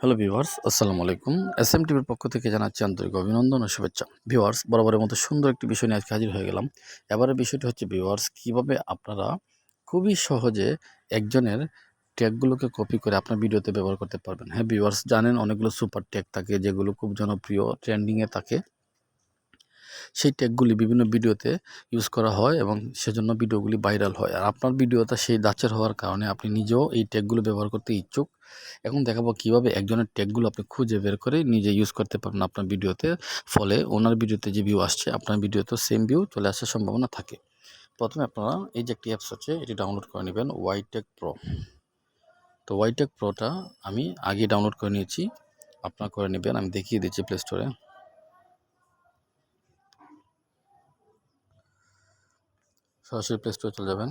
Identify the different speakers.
Speaker 1: Hello viewers আসসালামু আলাইকুম S M টিভির পক্ষ থেকে জানাচ্ছি আন্তরিক অভিনন্দন ও শুভেচ্ছা। ভিউয়ার্স বরাবরের মতো সুন্দর একটি বিষয় নিয়ে আজকে হাজির হয়ে গেলাম। এবারের বিষয়টি হচ্ছে ভিউয়ার্স কীভাবে আপনারা খুবই সহজে একজনের ট্যাগগুলোকে কপি করে আপনার ভিডিওতে ব্যবহার করতে পারবেন। হ্যাঁ ভিউয়ার্স জানেন অনেকগুলো সুপার ট্যাগ থাকে যেগুলো খুব জনপ্রিয় ট্রেন্ডিংয়ে থাকে। সেই ট্যাগগুলি বিভিন্ন ভিডিওতে ইউজ করা হয় এবং সেজন্য ভিডিওগুলি ভাইরাল হয়। আর আপনার ভিডিওটা সেই দাচের হওয়ার কারণে আপনি নিজেও এই ট্যাগগুলো ব্যবহার করতে ইচ্ছুক। এখন দেখাবো কীভাবে একজনের ট্যাগগুলো আপনি খুঁজে বের করে নিজে ইউজ করতে পারবেন আপনার ভিডিওতে। ফলে ওনার ভিডিওতে যে ভিউ আসছে, আপনার ভিডিওতে সেম ভিউ চলে আসার সম্ভাবনা থাকে। প্রথমে আপনারা এই যে একটি অ্যাপস আছে, এটি ডাউনলোড করে নেবেন ওয়াইটেক প্রো তো ওয়াইটেক প্রোটা আমি আগে ডাউনলোড করে নিয়েছি। আপনারা করে নেবেন, আমি দেখিয়ে দিচ্ছি প্লে স্টোরে সরাসরি প্লে স্টোরে চলে যাবেন।